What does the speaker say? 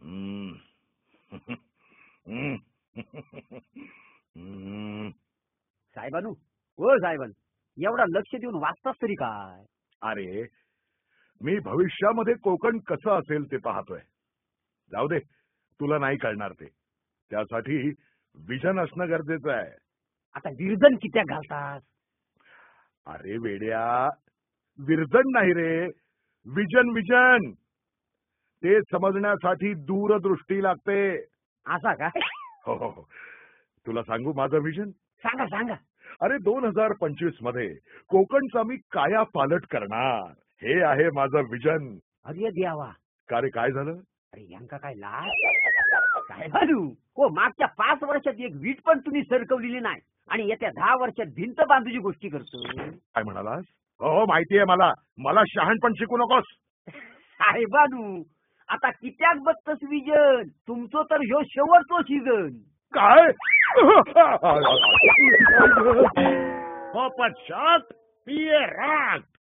हम्म. हम्म. हम्म. साहेबानू हो साहेबान एवढा लक्ष देऊन वाचताच तरी काय? अरे मी भविष्यामध्ये कोकण कसं असेल ते पाहतोय. जाऊ दे तुला नाही कळणार ते. त्यासाठी विजन असणं गरजेचं आहे. आता विरजन कित्या घालतात अरे वेड्या विरजन नाही रे. Vision vision! ते समजण्यासाठी दूरदृष्टी लागते. असा काय हो हो हो. तुला सांगू माझं विजन सांगा सांगा. अरे दोन हजार पंचवीसमध्ये कोकणचा मी काया पालट करणार. हे आहे माझं विजन अरे द्यावा का रे काय झालं? अरे यांका काय लाज? साहेबानू हो मागच्या पाच वर्षात एक वीट पण तुम्ही सरकवलेली नाही. आणि येत्या दहा वर्षात भिंत बांधूची गोष्टी करतो काय म्हणालास? हो माहितीये मला. मला शहाणपण शिकू नकोस. साहेबानू आता कित्याक बघतस विजन? तुमचं तर ह्यो शेवटचो सीझन काय? हो पश्चात पिये राग.